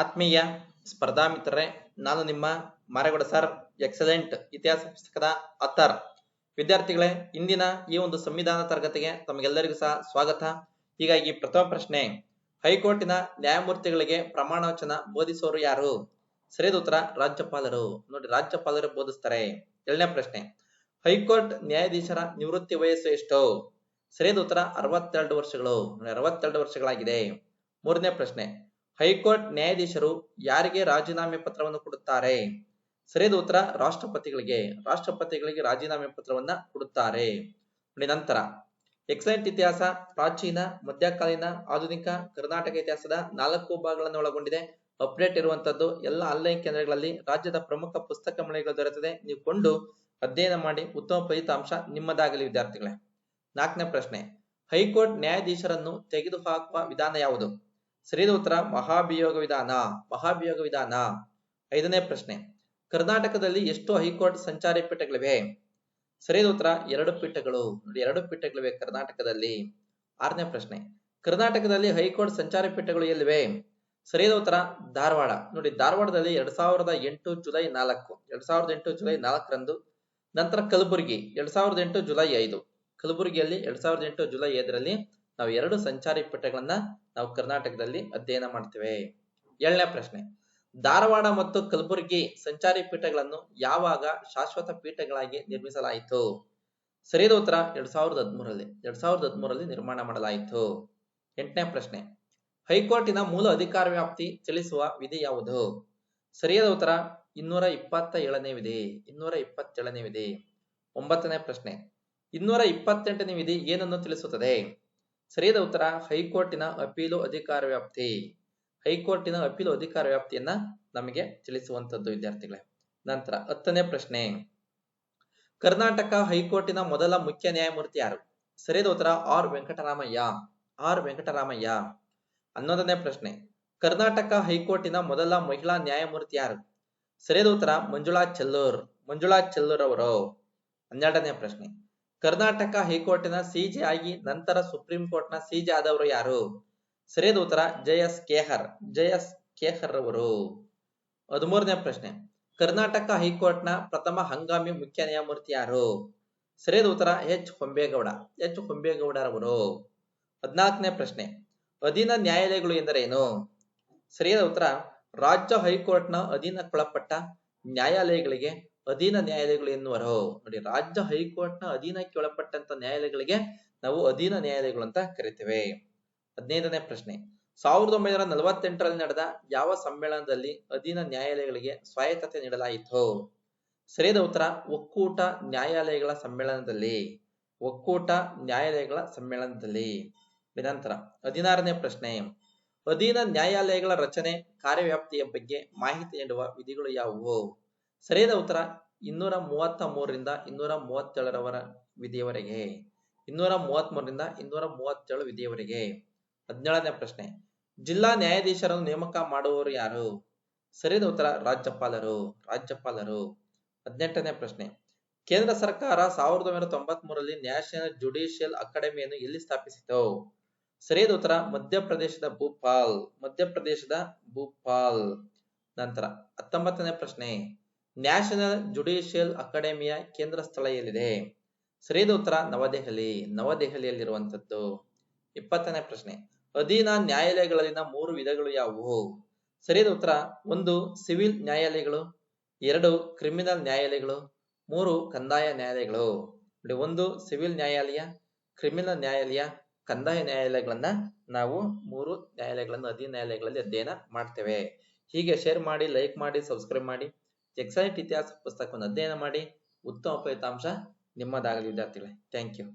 ಆತ್ಮೀಯ ಸ್ಪರ್ಧಾ ಮಿತ್ರರೇ, ನಾನು ನಿಮ್ಮ ಮಾರೇಗೌಡ ಸರ್, ಎಕ್ಸಲೆಂಟ್ ಇತಿಹಾಸ ಪುಸ್ತಕದ ಅಥರ್ ವಿದ್ಯಾರ್ಥಿಗಳೇ, ಇಂದಿನ ಈ ಒಂದು ಸಂವಿಧಾನ ತರಗತಿಗೆ ತಮಗೆಲ್ಲರಿಗೂ ಸಹ ಸ್ವಾಗತ. ಹೀಗಾಗಿ ಪ್ರಥಮ ಪ್ರಶ್ನೆ, ಹೈಕೋರ್ಟಿನ ನ್ಯಾಯಮೂರ್ತಿಗಳಿಗೆ ಪ್ರಮಾಣ ವಚನ ಯಾರು? ಸರಿಯಾದ ಉತ್ತರ, ರಾಜ್ಯಪಾಲರು. ನೋಡಿ, ರಾಜ್ಯಪಾಲರು ಬೋಧಿಸ್ತಾರೆ. ಎರಡನೇ ಪ್ರಶ್ನೆ, ಹೈಕೋರ್ಟ್ ನ್ಯಾಯಾಧೀಶರ ನಿವೃತ್ತಿ ವಯಸ್ಸು ಎಷ್ಟು? ಸರಿಯಾದ ಉತ್ತರ, ಅರವತ್ತೆರಡು ವರ್ಷಗಳು. ಅರವತ್ತೆರಡು ವರ್ಷಗಳಾಗಿದೆ. ಮೂರನೇ ಪ್ರಶ್ನೆ ಹೈಕೋರ್ಟ್ ನ್ಯಾಯಾಧೀಶರು ಯಾರಿಗೆ ರಾಜೀನಾಮೆ ಪತ್ರವನ್ನು ಕೊಡುತ್ತಾರೆ? ಸರಿಯಾದ ಉತ್ತರ, ರಾಷ್ಟ್ರಪತಿಗಳಿಗೆ. ರಾಷ್ಟ್ರಪತಿಗಳಿಗೆ ರಾಜೀನಾಮೆ ಪತ್ರವನ್ನ ಕೊಡುತ್ತಾರೆ. ನೋಡಿ ನಂತರ. ಎಕ್ಸಲೆಂಟ್ ಇತಿಹಾಸ, ಪ್ರಾಚೀನ, ಮಧ್ಯಕಾಲೀನ, ಆಧುನಿಕ, ಕರ್ನಾಟಕ ಇತಿಹಾಸದ ನಾಲ್ಕು ಭಾಗಗಳನ್ನು ಒಳಗೊಂಡಿದೆ. ಅಪ್ಡೇಟ್ ಇರುವಂತದ್ದು ಎಲ್ಲ ಆನ್ಲೈನ್ ಕೇಂದ್ರಗಳಲ್ಲಿ ರಾಜ್ಯದ ಪ್ರಮುಖ ಪುಸ್ತಕ ಮಳಿಗೆಗಳು ದೊರೆತದೆ ನೀವು ಕೊಂಡು ಅಧ್ಯಯನ ಮಾಡಿ ಉತ್ತಮ ಫಲಿತಾಂಶ ನಿಮ್ಮದಾಗಲಿ, ವಿದ್ಯಾರ್ಥಿಗಳೇ. ನಾಲ್ಕನೇ ಪ್ರಶ್ನೆ. ಹೈಕೋರ್ಟ್ ನ್ಯಾಯಾಧೀಶರನ್ನು ತೆಗೆದುಹಾಕುವ ವಿಧಾನ ಯಾವುದು? ಸರಿಯಾದ ಉತ್ತರ ಮಹಾಭಿಯೋಗ ವಿಧಾನ ಮಹಾಭಿಯೋಗ ವಿಧಾನ ಐದನೇ ಪ್ರಶ್ನೆ, ಕರ್ನಾಟಕದಲ್ಲಿ ಎಷ್ಟು ಹೈಕೋರ್ಟ್ ಸಂಚಾರಿ ಪೀಠಗಳಿವೆ? ಸರಿಯಾದ ಉತ್ತರ ಎರಡು ಪೀಠಗಳು. ನೋಡಿ, ಎರಡು ಪೀಠಗಳಿವೆ ಕರ್ನಾಟಕದಲ್ಲಿ. ಆರನೇ ಪ್ರಶ್ನೆ, ಕರ್ನಾಟಕದಲ್ಲಿ ಹೈಕೋರ್ಟ್ ಸಂಚಾರಿ ಪೀಠಗಳು ಎಲ್ಲಿವೆ? ಸರಿಯಾದ ಉತ್ತರ ಧಾರವಾಡ. ನೋಡಿ, ಧಾರವಾಡದಲ್ಲಿ ಎರಡ್ ಸಾವಿರದ ಎಂಟು ಜುಲೈ ನಾಲ್ಕು, ಎರಡ್ ಸಾವಿರದ ಎಂಟು ಜುಲೈ ನಾಲ್ಕರಂದು, ನಂತರ ಕಲಬುರಗಿ, ಎರಡ್ ಸಾವಿರದ ಎಂಟು ಜುಲೈ ಐದು. ಕಲಬುರಗಿಯಲ್ಲಿ ಎರಡ್ ಸಾವಿರದ ಎಂಟು ಜುಲೈ ಐದರಲ್ಲಿ ನಾವು ಎರಡು ಸಂಚಾರಿ ಪಠ್ಯಗಳನ್ನ ನಾವು ಕರ್ನಾಟಕದಲ್ಲಿ ಅಧ್ಯಯನ ಮಾಡ್ತೇವೆ. ಏಳನೇ ಪ್ರಶ್ನೆ. ಧಾರವಾಡ ಮತ್ತು ಕಲಬುರಗಿ ಸಂಚಾರಿ ಪೀಠಗಳನ್ನು ಯಾವಾಗ ಶಾಶ್ವತ ಪೀಠಗಳಾಗಿ ನಿರ್ಮಿಸಲಾಯಿತು? ಸರಿಯಾದ ಉತ್ತರ ಎರಡ್ ಸಾವಿರದ ಹದಿಮೂರಲ್ಲಿ ಎರಡ್ ಸಾವಿರದ ಹದಿಮೂರಲ್ಲಿ ನಿರ್ಮಾಣ ಮಾಡಲಾಯಿತು. ಎಂಟನೇ ಪ್ರಶ್ನೆ. ಹೈಕೋರ್ಟಿನ ಮೂಲ ಅಧಿಕಾರ ವ್ಯಾಪ್ತಿ ತಿಳಿಸುವ ವಿಧಿ ಯಾವುದು? ಸರಿಯಾದ ಉತ್ತರ ಇನ್ನೂರ ಇಪ್ಪತ್ತ ಏಳನೇ ವಿಧಿ. ಇನ್ನೂರ ಇಪ್ಪತ್ತೇಳನೇ ವಿಧಿ. ಒಂಬತ್ತನೇ ಪ್ರಶ್ನೆ. ಇನ್ನೂರ ಇಪ್ಪತ್ತೆಂಟನೇ ವಿಧಿ ಏನನ್ನು ತಿಳಿಸುತ್ತದೆ? ಸರಿಯಾದ ಉತ್ತರ, ಹೈಕೋರ್ಟಿನ ಅಪೀಲು ಅಧಿಕಾರ ವ್ಯಾಪ್ತಿ. ಹೈಕೋರ್ಟಿನ ಅಪೀಲು ಅಧಿಕಾರ ವ್ಯಾಪ್ತಿಯನ್ನ ನಮಗೆ ತಿಳಿಸುವಂತದ್ದು ವಿದ್ಯಾರ್ಥಿಗಳೇ. ನಂತರ ಹತ್ತನೇ ಪ್ರಶ್ನೆ. ಕರ್ನಾಟಕ ಹೈಕೋರ್ಟಿನ ಮೊದಲ ಮುಖ್ಯ ನ್ಯಾಯಮೂರ್ತಿ ಯಾರು? ಸರಿಯಾದ ಉತ್ತರ, ಆರ್ ವೆಂಕಟರಾಮಯ್ಯ. ಆರ್ ವೆಂಕಟರಾಮಯ್ಯ. ಹನ್ನೊಂದನೇ ಪ್ರಶ್ನೆ. ಕರ್ನಾಟಕ ಹೈಕೋರ್ಟಿನ ಮೊದಲ ಮಹಿಳಾ ನ್ಯಾಯಮೂರ್ತಿ ಯಾರು? ಸರಿಯಾದ ಉತ್ತರ, ಮಂಜುಳಾ ಚೆಲ್ಲೂರ್. ಮಂಜುಳಾ ಚೆಲ್ಲೂರ್ ಅವರು ಹನ್ನೆರಡನೇ ಪ್ರಶ್ನೆ. ಕರ್ನಾಟಕ ಹೈಕೋರ್ಟ್ನ ಸಿಜೆ ಆಗಿ ನಂತರ ಸುಪ್ರೀಂ ಕೋರ್ಟ್ನ ಸಿಜೆ ಆದವರು ಯಾರು? ಸರಿಯಾದ ಉತ್ತರ, ಜಯಸ್ ಜಯ ಎಸ್ ಕೇಹರ್ ಅವರು ಹದಿಮೂರನೇ ಪ್ರಶ್ನೆ. ಕರ್ನಾಟಕ ಹೈಕೋರ್ಟ್ನ ಪ್ರಥಮ ಹಂಗಾಮಿ ಮುಖ್ಯ ನ್ಯಾಯಮೂರ್ತಿ ಯಾರು? ಸರಿಯಾದ ಉತ್ತರ, ಎಚ್. ಹೊಂಬೇಗೌಡ. ಎಚ್. ಹೊಂಬೇಗೌಡರವರು ಹದಿನಾಲ್ಕನೇ ಪ್ರಶ್ನೆ. ಅಧೀನ ನ್ಯಾಯಾಲಯಗಳು ಎಂದರೇನು? ಸರಿಯಾದ ಉತ್ತರ, ರಾಜ್ಯ ಹೈಕೋರ್ಟ್ನ ಅಧೀನಕ್ಕೊಳಪಟ್ಟ ನ್ಯಾಯಾಲಯಗಳಿಗೆ ಅಧೀನ ನ್ಯಾಯಾಲಯಗಳು ಎನ್ನುವರು, ನೋಡಿ ರಾಜ್ಯ ಹೈಕೋರ್ಟ್ನ ಅಧೀನಕ್ಕೆ ಒಳಪಟ್ಟಂತ ನ್ಯಾಯಾಲಯಗಳಿಗೆ ನಾವು ಅಧೀನ ನ್ಯಾಯಾಲಯಗಳು ಅಂತ ಕರಿತೇವೆ. ಹದಿನೈದನೇ ಪ್ರಶ್ನೆ, ಸಾವಿರದ ಒಂಬೈನೂರ ನಲವತ್ತೆಂಟರಲ್ಲಿ ನಡೆದ ಯಾವ ಸಮ್ಮೇಳನದಲ್ಲಿ ಅಧೀನ ನ್ಯಾಯಾಲಯಗಳಿಗೆ ಸ್ವಾಯತ್ತತೆ ನೀಡಲಾಯಿತು? ಸರಿಯಾದ ಉತ್ತರ, ಒಕ್ಕೂಟ ನ್ಯಾಯಾಲಯಗಳ ಸಮ್ಮೇಳನದಲ್ಲಿ. ಒಕ್ಕೂಟ ನ್ಯಾಯಾಲಯಗಳ ಸಮ್ಮೇಳನದಲ್ಲಿ. ನಂತರ ಹದಿನಾರನೇ ಪ್ರಶ್ನೆ, ಅಧೀನ ನ್ಯಾಯಾಲಯಗಳ ರಚನೆ, ಕಾರ್ಯವ್ಯಾಪ್ತಿಯ ಬಗ್ಗೆ ಮಾಹಿತಿ ನೀಡುವ ವಿಧಿಗಳು ಯಾವುವು? ಸರಿಯಾದ ಉತ್ತರ ಇನ್ನೂರ ಮೂವತ್ತ ಮೂರರಿಂದ ಇನ್ನೂರ ಮೂವತ್ತೇಳರವರ ವಿಧಿಯವರೆಗೆ. ಇನ್ನೂರ ಮೂವತ್ತ್ ಮೂರರಿಂದ ಇನ್ನೂರ ಮೂವತ್ತೇಳು ವಿಧಿಯವರೆಗೆ. ಹದಿನೇಳನೇ ಪ್ರಶ್ನೆ. ಜಿಲ್ಲಾ ನ್ಯಾಯಾಧೀಶರನ್ನು ನೇಮಕ ಮಾಡುವವರು ಯಾರು? ಸರಿಯಾದ ಉತ್ತರ ರಾಜ್ಯಪಾಲರು. ರಾಜ್ಯಪಾಲರು. ಹದಿನೆಂಟನೇ ಪ್ರಶ್ನೆ. ಕೇಂದ್ರ ಸರ್ಕಾರ ಸಾವಿರದ ಒಂಬೈನೂರ ತೊಂಬತ್ ಮೂರರಲ್ಲಿ ನ್ಯಾಷನಲ್ ಜುಡಿಷಿಯಲ್ ಅಕಾಡೆಮಿಯನ್ನು ಎಲ್ಲಿ ಸ್ಥಾಪಿಸಿತು? ಸರಿಯಾದ ಉತ್ತರ ಮಧ್ಯಪ್ರದೇಶದ ಭೂಪಾಲ್. ಮಧ್ಯಪ್ರದೇಶದ ಭೂಪಾಲ್. ನಂತರ ಹತ್ತೊಂಬತ್ತನೇ ಪ್ರಶ್ನೆ. ನ್ಯಾಷನಲ್ ಜುಡಿಷಿಯಲ್ ಅಕಾಡೆಮಿಯ ಕೇಂದ್ರ ಸ್ಥಳ ಎಲ್ಲಿದೆ? ಸರಿಯಾದ ಉತ್ತರ ನವದೆಹಲಿ. ನವದೆಹಲಿಯಲ್ಲಿರುವಂತದ್ದು ಇಪ್ಪತ್ತನೇ ಪ್ರಶ್ನೆ. ಅಧೀನ ನ್ಯಾಯಾಲಯಗಳಲ್ಲಿನ ಮೂರು ವಿಧಗಳು ಯಾವುವು? ಸರಿಯಾದ ಉತ್ತರ, ಒಂದು, ಸಿವಿಲ್ ನ್ಯಾಯಾಲಯಗಳು, ಎರಡು, ಕ್ರಿಮಿನಲ್ ನ್ಯಾಯಾಲಯಗಳು, ಮೂರು, ಕಂದಾಯ ನ್ಯಾಯಾಲಯಗಳು. ನೋಡಿ, ಒಂದು, ಸಿವಿಲ್ ನ್ಯಾಯಾಲಯ, ಕ್ರಿಮಿನಲ್ ನ್ಯಾಯಾಲಯ, ಕಂದಾಯ ನ್ಯಾಯಾಲಯಗಳನ್ನ ನಾವು ಮೂರು ನ್ಯಾಯಾಲಯಗಳನ್ನು, ಅಧೀನ ನ್ಯಾಯಾಲಯಗಳಲ್ಲಿ ಅಧ್ಯಯನ ಮಾಡ್ತೇವೆ. ಹೀಗೆ ಶೇರ್ ಮಾಡಿ ಲೈಕ್ ಮಾಡಿ ಸಬ್ಸ್ಕ್ರೈಬ್ ಮಾಡಿ. ಎಕ್ಸೈಟ್ ಇತಿಹಾಸ ಪುಸ್ತಕವನ್ನು ಅಧ್ಯಯನ ಮಾಡಿ ಉತ್ತಮ ಫಲಿತಾಂಶ ನಿಮ್ಮದಾಗಲಿ ವಿದ್ಯಾರ್ಥಿಗಳೇ. Thank you